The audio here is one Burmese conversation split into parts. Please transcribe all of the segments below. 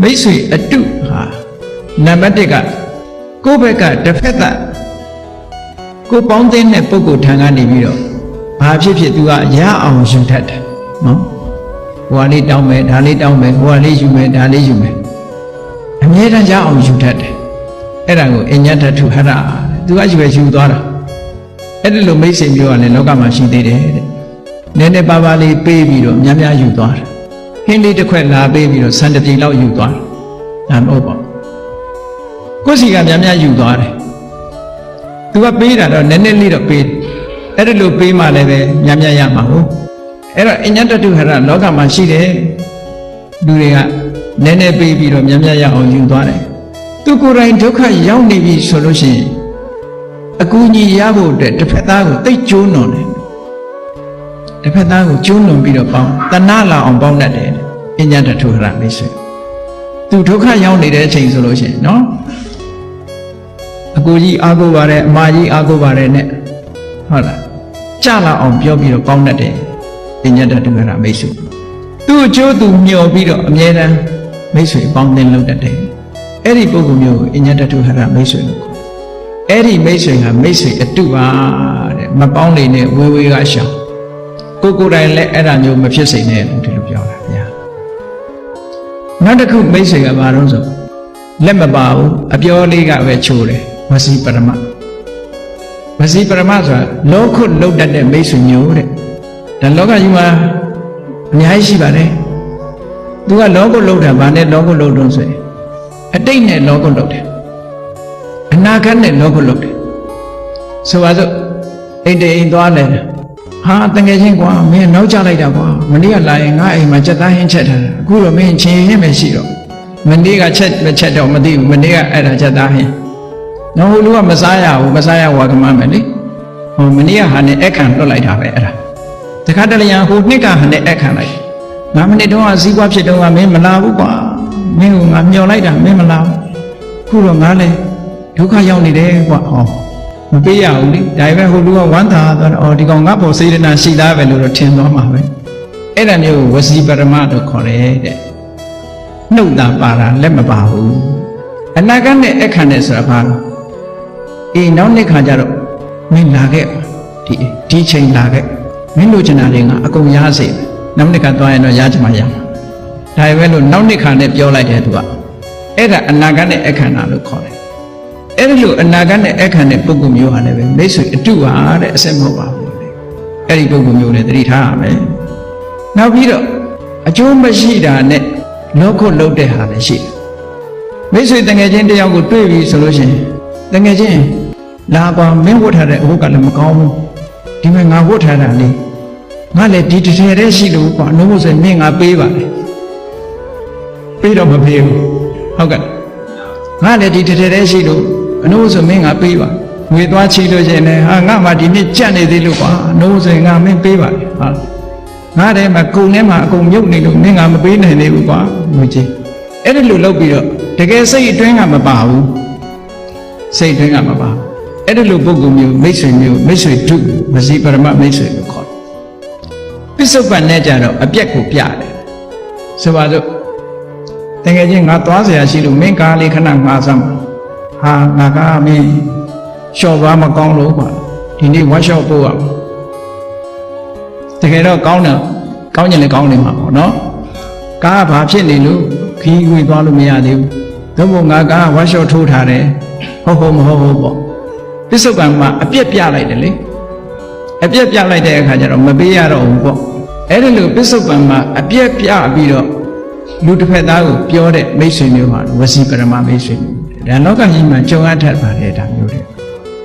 မိတ်ဆွေအတုဟာနံပါတ်1ကကိုယ့်ဘက်ကတစ်ဖက်သက်ကိုယ်ပေါင်းတဲ့တဲ့ပုဂ္ဂိုလ်ထံကနေပြီးတော့ဘာဖြစ်ဖြစ်သူကရအောင်ယူတတ်တယ်နော်ဟိုကလေးတောင်းမယ်ဒါလေးတောင်းမယ်ဟိုကလေးယူမယ်ဒါလေးယူမယ်အမြဲတမ်းရအောင်ယူတတ်တယ်အဲ့ဒါကိုအညတထုဟရသူကယူပဲယူသွားတာအဲ့ဒီလိုမိတ်ဆွေမျိုးကလည်းလောကမှာရှိသေးတယ်တဲ့နည်းနည်းပါးပါးလေးပေးပြီးတော့များများယူသွားတယ် ဟင်းလေးတစ်ခွက်လာပေးပြီးတော့ဆန်တစ်ပြေလောက်ယူသွားတယ်ဒါမဟုတ်ပါဘူးကိုယ်စီကများများယူသွားတယ်သူကပေးတာတော့နည်းနည်းလေးတော့ပေးတယ်အဲ့ဒီလိုပေးမှလည်းပဲများများရမှာဟုတ်အဲ့တော့အညတတုဟရလောကမှာရှိတယ်လူတွေကနည်းနည်းပေးပြီးတော့များများရအောင်ယူသွားတယ်သူကိုယ်တိုင်ဒုက္ခရောက်နေပြီဆိုလို့ရှိရင်အကူအညီရဖို့အတွက်တစ်ဖက်သားကိုတိတ်ကျိုးနွန်တယ် တစ်ဖက်သားကိုကျိုးနွန်ပြီးတော့ပေါင်းတဏှလာအောင်ပေါင်းတတ်တယ်အညတတုဟရမိတ်ဆွေသူဒုက္ခရောက်နေတဲ့အချိန်ဆိုလို့ရှိရင်နော်အကူကြီးအားကိုးပါတယ်အမကြီးအားကိုးပါတယ်နဲ့ဟုတ်လားကြလာအောင်ပြောပြီးတော့ပေါင်းတတ်တယ်ပညာတတ်တူရမိတ်ဆွေသူ့အကျိုးသူမျှော်ပြီးတော့အမြဲတမ်းမိတ်ဆွေပေါင်းသင်းလုပ်တတ်တယ်အဲ့ဒီပုဂ္ဂိုလ်မျိုးကိုအညတတ်တူရမိတ်ဆွေလို့ခေါ်အဲ့ဒီမိတ်ဆွေကမိတ်ဆွေအတုပါတဲ့မပေါင်းနေနဲ့ဝေဝေကရှောင် ကိုကိုယ်တိုင်လည်းအဲ့ဒါမျိုးမဖြစ်စေနဲ့လို့ဒီလိုပြောတာဗျာနောက်တစ်ခုမိတ်ဆွေကဘာလို့ဆိုလက်မပါဘူးအပြောလေးကပဲချိုးတယ်ဝစီပရမဝစီပရမဆိုတာလောခုလုတ်တတ်တဲ့မိတ်ဆွေမျိုးတဲ့ဒါလောကကြီးမှာအများကြီးရှိပါတယ်သူကလောကုလုတ်တာဗာနဲ့လောကုလုတ်တုံးဆိုရင်အတိတ်နဲ့လောကုလုတ်တယ်အနာဂတ်နဲ့လောကုလုတ်တယ်ဆိုပါစို့အိမ်တိမ်သွားလဲ ဟာတငယ်ချင်းကွာမင်းနောက်ကျလိုက်တာကွာမနေ့ကလာရင်ငါအိမ်မှာစက်သားဟင်းချက်ထားတာအခုတော့မင်းချင်းရင်းပဲရှိတော့မနေ့ကချက်မချက်တော့မသိဘူးမနေ့ကအဲ့ဒါစက်သားဟင်းနော်ဟိုလူကမစားရဘူးမစားရဝါကမမယ်လေဟိုမနေ့ကဟာနဲ့အခန့်လွတ်လိုက်တာပဲအဲ့ဒါတခါတလေဟိုနှစ်ကဟာနဲ့အခန့်လိုက်ငါမနေ့တုန်းကစည်းကွာဖြစ်တုန်းကမင်းမလာဘူးကွာမင်းကငါမျောလိုက်တာမင်းမလာဘူးခုတော့ငါလည်းဒုက္ခရောက်နေတယ်ကွာဟော မပေးရဘူးလေဒါပေမဲ့ဟိုလူကဝမ်းသာသွားတော့အော်ဒီကောင်ငါ့ပေါ်စေတနာရှိသားပဲလို့တော့ထင်သွားမှာပဲအဲ့ဒါမျိုးဝစီပရမလို့ခေါ်တယ်တဲ့နှုတ်တာပါတာလက်မပါဘူးအနာဂတ်နဲ့အခန့်နဲ့ဆိုတာဘာလဲအေးနောက်နှစ်ခါကျတော့မင်းလာခဲ့ဒီဒီချိန်လာခဲ့မင်းလိုချင်တာတွေကအကုန်ရစေတယ်နောက်နှစ်ခါသွားရင်တော့ရချင်မှရမှာဒါပေမဲ့လို့နောက်နှစ်ခါနဲ့ပြောလိုက်တယ်သူကအဲ့ဒါအနာဂတ်နဲ့အခန့်တာလို့ခေါ်တယ် အဲ့ဒီလိုအနာဂတ်နဲ့အခန့်တဲ့ပုဂ္ဂိုလ်မျိုးဟာလည်းပဲမိတ်ဆွေအတုပါတဲ့အဆက်မဟုတ်ပါဘူးတဲ့အဲ့ဒီပုဂ္ဂိုလ်မျိုးလည်းသတိထားရမယ်နောက်ပြီးတော့အကျိုးမရှိတာနဲ့လောကုတ်လုတ်တဲ့ဟာလည်းရှိတယ်မိတ်ဆွေတငယ်ချင်းတယောက်ကိုတွေ့ပြီဆိုလို့ရှိရင်တငယ်ချင်းလာပါမင်းဝတ်ထားတဲ့အဟုတ်ကလည်းမကောင်းဘူးဒီမဲ့ငါဝတ်ထားတာလေငါလည်းဒီတစ်ထည်တည်းရှိလို့ကွာအနှုတ်ဆိုမင်းငါပေးပါလေပေးတော့မပေးဘူးဟုတ်ကဲ့ငါလည်းဒီတစ်ထည်တည်းရှိလို့ အနှုတ်ဆိုမင်းငါပေးပါငွေသွားချီလို့ရှိရင်လည်းဟာငါမှဒီနေ့ကြက်နေသေးလို့ကွာအနှုတ်ဆိုငါမင်းပေးပါလေဟာငါတည်းမှာကုံထဲမှာအကုန်မြုပ်နေလို့မင်းငါမပေးနိုင်သေးဘူးကွာငွေကြီးအဲ့ဒီလိုလုပ်ပြီးတော့တကယ်စိတ်အတွင်းကမပါဘူးစိတ်အတွင်းကမပါဘူးအဲ့ဒီလိုပုဂ္ဂိုလ်မျိုးမိတ်ဆွေမျိုးမိတ်ဆွေထုမစီပရမမိတ်ဆွေလို့ခေါ်တယ်ပစ္စုပန်နဲ့ကြတော့အပြက်ကိုပြတယ်ဆိုပါစို့တကယ်ချင်းငါသွားเสียရှိလို့မင်းကားလေးခဏငါစမ်း ဟာငါကမင်းလျှော့သွားမကောင်းလို့ကွာဒီနေ့ဝါရှော့ပို့ရမယ်တကယ်တော့ကောင်းတယ်ကောင်းရင်လည်းကောင်းနေမှာပေါ့နော်ကားကဘာဖြစ်နေလို့ခီးဝင်သွားလို့မရသေးဘူးသို့မဟုတ်ငါကားဝါရှော့ထိုးထားတယ်ဟုတ်ဟုတ်မဟုတ်ဟုတ်ပေါ့ပစ္စုပန်မှာအပြက်ပြလိုက်တယ်လေအပြက်ပြလိုက်တဲ့အခါကျတော့မပေးရတော့ဘူးပေါ့အဲ့ဒီလိုပစ္စုပန်မှာအပြက်ပြပြီးတော့လူတစ်ဖက်သားကိုပြောတဲ့မိတ်ဆွေမျိုးဟာဝစီပရမမိတ်ဆွေမျိုး ဒါလောကကြီးမှာကြုံရတတ်ပါတယ်ဒါမျိုးတွေ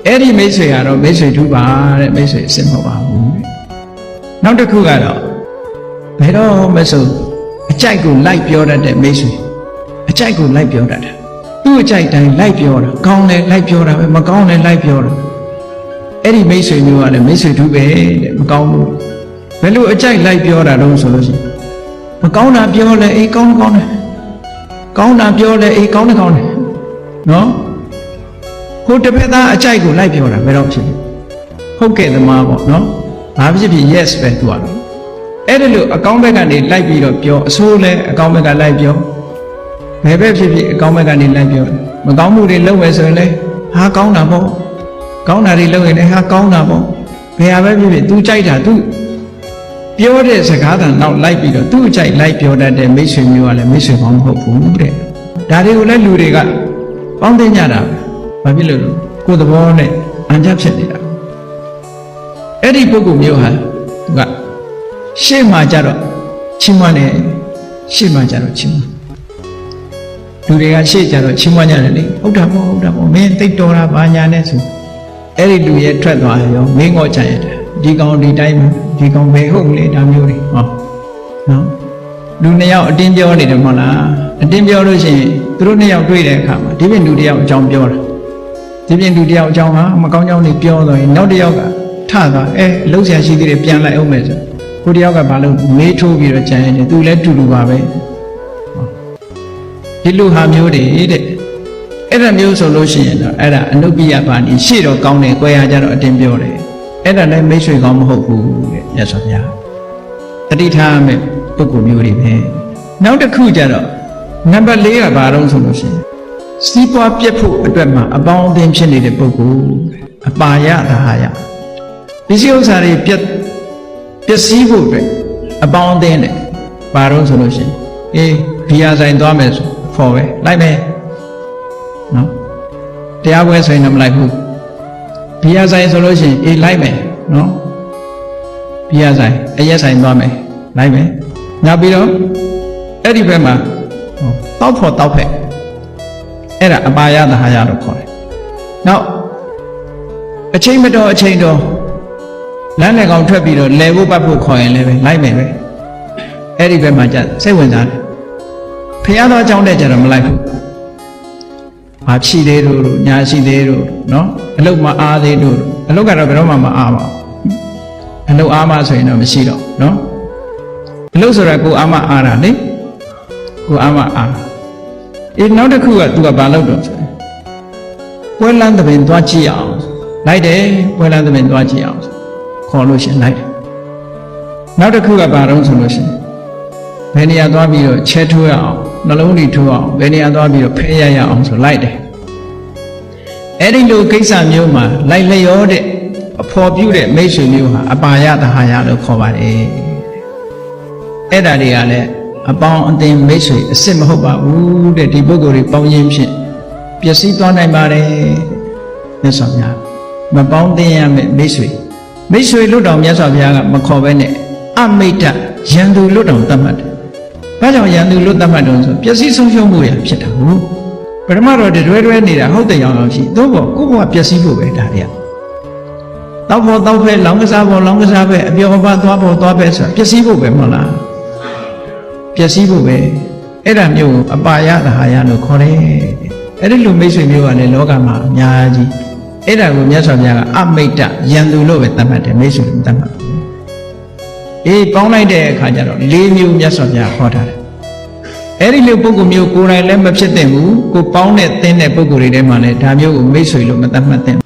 အဲ့ဒီမိတ်ဆွေကတော့မိတ်ဆွေထူပါတဲ့မိတ်ဆွေအစ်မဟုတ်ပါဘူးတဲ့နောက်တစ်ခုကတော့ဘယ်တော့မဆိုအကြိုက်ကိုလိုက်ပြောတတ်တဲ့မိတ်ဆွေအကြိုက်ကိုလိုက်ပြောတတ်တယ်သူ့အကြိုက်တိုင်းလိုက်ပြောတာကောင်းတယ်လိုက်ပြောတာပဲမကောင်းတယ်လိုက်ပြောတာအဲ့ဒီမိတ်ဆွေမျိုးကလည်းမိတ်ဆွေထူပဲတဲ့မကောင်းဘူးဘယ်လိုအကြိုက်လိုက်ပြောတာတော့ဆိုလို့ရှိရင်မကောင်းတာပြောလဲအေးကောင်းကောင်းတယ်ကောင်းတာပြောလဲအေးကောင်းတယ်ကောင်းတယ် နော်ကိုတစ်ဖက်သားအကြိုက်ကိုလိုက်ပြောတာဘယ်တော့ဖြစ်လဲဟုတ်ကဲ့သမားပေါ့နော်ဘာဖြစ်ဖြစ် yes ပဲသူကတော့အဲ့ဒီလိုအကောင်းဘက်ကနေလိုက်ပြီးတော့ပြောအဆိုးလဲအကောင်းဘက်ကလိုက်ပြောဘယ်ဘက်ဖြစ်ဖြစ်အကောင်းဘက်ကနေလိုက်ပြောတယ်မကောင်းမှုတွေလုပ်မယ်ဆိုရင်လည်းဟာကောင်းတာပေါ့ကောင်းတာတွေလုပ်ရင်လည်းဟာကောင်းတာပေါ့ဘယ်ဟာပဲဖြစ်ဖြစ် तू ကြိုက်တာ तू ပြောတဲ့စကားတန်နောက်လိုက်ပြီးတော့သူ့အကြိုက်လိုက်ပြောတတ်တဲ့မိတ်ဆွေမျိုးကလည်းမိတ်ဆွေကောင်းမဟုတ်ဘူးတဲ့ဒါတွေကိုလည်းလူတွေက ပေါင်းသိကြတာပဲဘာဖြစ်လို့လဲကိုယ်သဘောနဲ့အန်ကြဖြစ်နေတာအဲ့ဒီပုဂ္ဂိုလ်မျိုးဟာသူကရှေ့မှာကြတော့ချီးမွမ်းတယ်ရှေ့မှာကြတော့ချီးမွမ်းလူတွေကရှေ့ကြတော့ချီးမွမ်းကြတယ်လေဟုတ်တာပေါ့ဟုတ်တာပေါ့မင်းသိတော်တာဘာညာနဲ့ဆိုအဲ့ဒီလူရဲ့ထွက်သွားရောမင်းငေါ့ချင်ရတယ်ဒီကောင်ဒီတိုင်းပဲဒီကောင်ပဲဟုတ်လေဒါမျိုးတွေဟောနော်လူနှစ်ယောက်အတင်းပြောနေတယ်မဟုတ်လားအတင်းပြောလို့ရှိရင် သူတို့နှစ်ယောက်တွေ့တဲ့အခါမှာဒီပြင်လူတစ်ယောက်အကြောင်းပြောတာဒီပြင်လူတစ်ယောက်အကြောင်းဟာမကောင်းကြောင်းတွေပြောတော့ရင်နောက်တစ်ယောက်ကထသွားအဲလှုပ်ရှားရှိသေးတယ်ပြန်လိုက်အောင်မယ်ဆိုကိုတစ်ယောက်ကဘာလို့မေးထိုးပြီးတော့ကြံရတယ်သူလည်းတူတူပါပဲဒီလူဟာမျိုးတွေတဲ့အဲ့ဒါမျိုးဆိုလို့ရှိရင်တော့အဲ့ဒါအနုပ္ပိယပါဏိရှေ့တော့ကောင်းတယ်၊ကြွယ်ရကြတော့အတင်းပြောတယ်အဲ့ဒါလည်းမိတ်ဆွေကောင်းမဟုတ်ဘူးတဲ့မြတ်စွာဘုရားတတိထားရမယ့်ပုဂ္ဂိုလ်မျိုးတွေပဲနောက်တစ်ခုကျတော့ နံပါတ်၄ကဘာတော့ဆိုလို့ရှိရင်စီးပွားပြက်ဖို့အတွက်မှာအပေါင်းအသင်းဖြစ်နေတဲ့ပုဂ္ဂိုလ်အပါယသဟာယပစ္စည်းဥစ္စာတွေပြက်ပျက်စီးဖို့အတွက်အပေါင်းအသင်းနဲ့ဘာတော့ဆိုလို့ရှိရင်အေးဘီယာဆိုင်သွားမယ်ဆိုခေါ်ပဲလိုက်မယ်နော်တရားပွဲဆိုရင်တော့မလိုက်ဘူးဘီယာဆိုင်ဆိုလို့ရှိရင်အေးလိုက်မယ်နော်ဘီယာဆိုင်အရက်ဆိုင်သွားမယ်လိုက်မယ်နောက်ပြီးတော့အဲ့ဒီဘက်မှာဟော တောက်ဖို့တောက်ဖက်အဲ့ဒါအပါယသဟာယလို့ခေါ်တယ်နောက်အချိန်မတော်အချိန်တော်လမ်းလည်းကောင်ထွက်ပြီးတော့လဲဖို့ပတ်ဖို့ခေါ်ရင်လည်းပဲလိုက်မယ်ပဲအဲ့ဒီဘက်မှာကြစိတ်ဝင်စားတယ်ဖះသောအကြောင်းတဲ့ကြတော့မလိုက်ဘူးဘာဖြီသေးတို့ညာရှိသေးတို့နော်အလုတ်မအားသေးတို့အလုတ်ကတော့ဘယ်တော့မှမအားပါဘူးအလုတ်အားမဆိုရင်တော့မရှိတော့နော်အလုတ်ဆိုတာကိုအားမအားတာလေကိုအားမအား အေးနောက်တစ်ခုကသူကဘာလုပ်တော့ဆိုရင်ပွဲလန်းသဘင်သွားကြည့်အောင်လိုက်တယ်ပွဲလန်းသဘင်သွားကြည့်အောင်ခေါ်လို့ရှင်လိုက်တယ်နောက်တစ်ခုကဘာတော့ဆိုလို့ရှင်ဘယ်နေရာသွားပြီးတော့ချဲထိုးရအောင်နှလုံးတွေထိုးအောင်ဘယ်နေရာသွားပြီးတော့ဖဲရရအောင်ဆိုလိုက်တယ်အဲ့ဒီလိုကိစ္စမျိုးမှာလိုက်လျောတဲ့အဖော်ပြုတဲ့မိတ်ဆွေမျိုးဟာအပါယတဟာယလို့ခေါ်ပါတယ်အဲ့ဒါတွေကလည်း အပေါင်းအသင်းမိတ်ဆွေအစ်စ်မဟုတ်ပါဘူးတဲ့ဒီပုဂ္ဂိုလ်တွေပေါင်းရင်းဖြင့်ပျက်စီးသွားနိုင်ပါတယ်မြတ်စွာဘုရားမပေါင်းသင်းရမယ့်မိတ်ဆွေမိတ်ဆွေလွတ်တော်မြတ်စွာဘုရားကမခေါ်ဘဲနဲ့အမိတ်တရန်သူလွတ်တော်တတ်မှတ်တယ်။ဘာကြောင့်ရန်သူလွတ်တတ်မှတ်တော့ဆိုပျက်စီးဆုံးရှုံးမှုရဖြစ်တာဟုတ်ပထမတော့တွဲတွဲနေတာဟုတ်တယ်အောင်အောင်ရှိသို့ပေါ့ကိုယ့်ဘဝပျက်စီးဖို့ပဲဒါတွေကတောက်ဖို့တောက်ဖဲလောင်းကစားဖို့လောင်းကစားပဲအပြောပါသွားဖို့သွားပဲဆိုတာပျက်စီးဖို့ပဲမဟုတ်လား ပျက်စီးဖို့ပဲအဲ့ဒါမျိုးကိုအပါယသဟာယလို့ခေါ်တယ်အဲ့ဒီလိုမိတ်ဆွေမျိုးကလည်းလောကမှာအများကြီးအဲ့ဒါကိုမြတ်စွာဘုရားကအမိတ်တယံသူလို့ပဲသတ်မှတ်တယ်မိတ်ဆွေလို့သတ်မှတ်တယ်အေးပေါင်းလိုက်တဲ့အခါကျတော့၄မျိုးမြတ်စွာဘုရားဟောထားတယ်အဲ့ဒီလိုပုဂ္ဂိုလ်မျိုးကိုယ်တိုင်လည်းမဖြစ်သင့်ဘူးကိုပေါင်းတဲ့သင်တဲ့ပုဂ္ဂိုလ်တွေထဲမှာလည်းဒါမျိုးကိုမိတ်ဆွေလို့မသတ်မှတ်သင့်